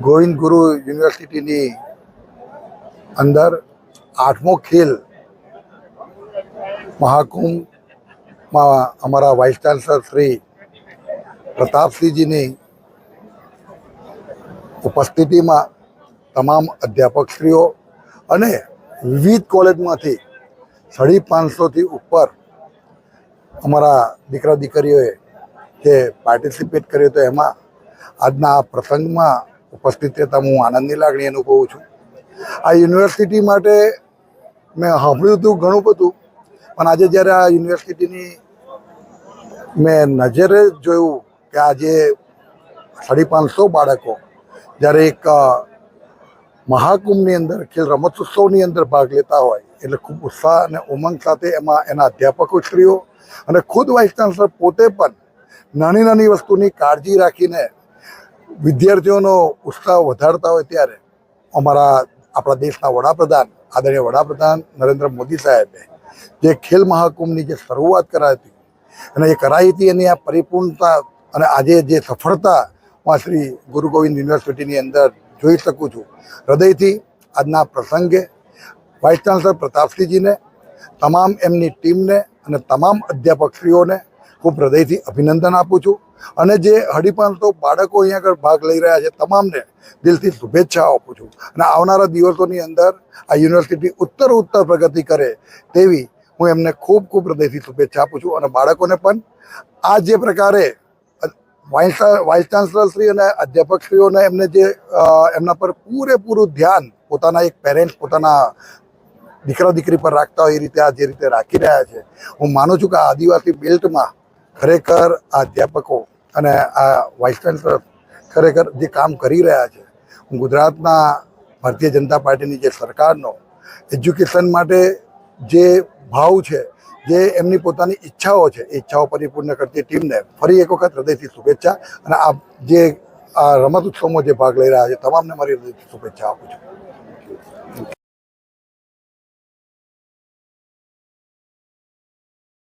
ગોવિંદ ગુરુ યુનિવર્સિટીની અંદર આઠમો ખેલ મહાકુંભમાં અમારા વાઇસ ચાન્સલર શ્રી પ્રતાપસિંહજીની ઉપસ્થિતિમાં તમામ અધ્યાપકશ્રીઓ અને વિવિધ કોલેજમાંથી સાડી પાંચસોથી ઉપર અમારા દીકરા દીકરીઓએ જે પાર્ટિસિપેટ કર્યો તો એમાં આજના આ પ્રસંગમાં ઉપસ્થિત રહેતા હું આનંદની લાગણી અનુભવું છું. આ યુનિવર્સિટી માટે મેં સાંભળ્યું હતું, ઘણું બધું. પણ આજે જ્યારે આ યુનિવર્સિટીની મેં નજરે જોયું કે આજે સાડી પાંચસો બાળકો, જ્યારે એક મહાકુંભની અંદર ખેલ રમતોત્સવની અંદર ભાગ લેતા હોય, એટલે ખૂબ ઉત્સાહ અને ઉમંગ સાથે એમાં એના અધ્યાપકો શ્રીઓ અને ખુદ વાઇસ ચાન્સલર પોતે પણ નાની નાની વસ્તુની કાળજી રાખીને વિદ્યાર્થીઓનો ઉત્સાહ વધારતા હોય ત્યારે અમારા આપણા દેશના વડાપ્રધાન, આદરણીય વડાપ્રધાન નરેન્દ્ર મોદી સાહેબે જે ખેલ મહાકુંભની જે શરૂઆત કરાઈ હતી અને એ કરાઈ હતી એની આ પરિપૂર્ણતા અને આજે જે સફળતા હું શ્રી ગુરુ ગોવિંદ યુનિવર્સિટીની અંદર જોઈ શકું છું. હૃદયથી આજના પ્રસંગે વાઇસ ચાન્સલર પ્રતાપસિંહજીને, તમામ એમની ટીમને અને તમામ અધ્યાપકશ્રીઓને ખૂબ હૃદયથી અભિનંદન આપું છું. અને જે હડીપંતો બાળકો અહીંયા આગળ ભાગ લઈ રહ્યા છે, તમામને દિલથી શુભેચ્છાઓ આપું છું. અને આવનારા દિવસોની અંદર આ યુનિવર્સિટી ઉત્તર ઉત્તર પ્રગતિ કરે તેવી હું એમને ખૂબ ખૂબ હૃદયથી શુભેચ્છા આપું છું. અને બાળકોને પણ આ જે પ્રકારે વાઇસ વાઇસ ચાન્સલર શ્રી અને અધ્યાપકશ્રીઓને એમને જે એમના પર પૂરેપૂરું ધ્યાન પોતાના એક પેરેન્ટ્સ પોતાના દીકરા દીકરી પર રાખતા હોય એ રીતે આ જે રીતે રાખી રહ્યા છે. હું માનું છું કે આદિવાસી બેલ્ટમાં ખરેખર આ અધ્યાપકો અને આ વાઇસ ચાન્સલર ખરેખર જે કામ કરી રહ્યા છે, હું ગુજરાતના ભારતીય જનતા પાર્ટીની જે સરકારનો એજ્યુકેશન માટે જે ભાવ છે, જે એમની પોતાની ઈચ્છાઓ છે, એ ઈચ્છાઓ પરિપૂર્ણ કરતી ટીમને ફરી એક વખત હૃદયથી શુભેચ્છા અને આ જે આ રમત ઉત્સવમાં જે ભાગ લઈ રહ્યા છે, તમામને મારી હૃદયથી શુભેચ્છા આપું છું.